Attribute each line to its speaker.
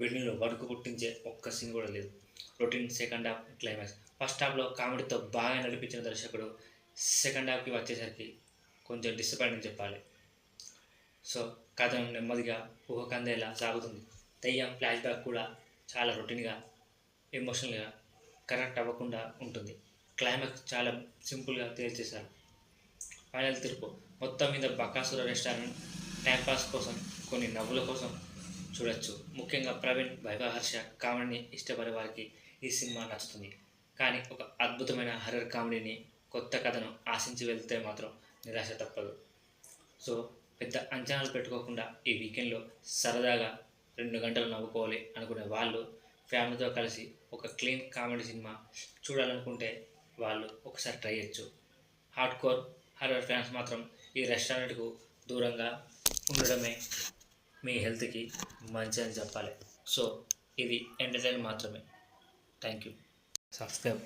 Speaker 1: వెన్నులో వణుకు పుట్టించే ఒక్క సీన్ కూడా లేదు. Routine second half climax first హాఫ్లో కామెడీతో బాగా నడిపించిన దర్శకుడు సెకండ్ హాఫ్కి వచ్చేసరికి కొంచెం డిసప్పాయింట్ చెప్పాలి. సో కథ నెమ్మదిగా ఊహకందేలా సాగుతుంది. దయ్యం ఫ్లాష్ బ్యాక్ కూడా చాలా రొటీన్గా ఎమోషనల్గా కనెక్ట్ అవ్వకుండా ఉంటుంది. క్లైమాక్స్ చాలా సింపుల్గా తేల్చేశారు. ఫైనల్ తీర్పు. మొత్తం మీద బకాసుర రెస్టారెంట్ టైంపాస్ కోసం కొన్ని నవ్వుల కోసం చూడొచ్చు. ముఖ్యంగా ప్రవీణ్ వైవహర్ష కామెడీని ఇష్టపడే వారికి ఈ సినిమా నచ్చుతుంది. కానీ ఒక అద్భుతమైన హర్రర్ కామెడీని కొత్త కథను ఆశించి వెళ్తే మాత్రం నిరాశ తప్పదు. సో పెద్ద అంచనాలు పెట్టుకోకుండా ఈ వీకెండ్లో సరదాగా రెండు గంటలు నవ్వుకోవాలి అనుకునే వాళ్ళు ఫ్యామిలీతో కలిసి ఒక క్లీన్ కామెడీ సినిమా చూడాలనుకుంటే వాళ్ళు ఒకసారి ట్రై చేయొచ్చు. హార్డ్ కోర్ హర్రర్ ఫ్యాన్స్ మాత్రం ఈ రెస్టారెంట్కు దూరంగా ఉండడమే మీ హెల్త్కి మంచి అని చెప్పాలి. సో ఇది ఎంటర్టైన్ మాత్రమే. Thank you subscribe.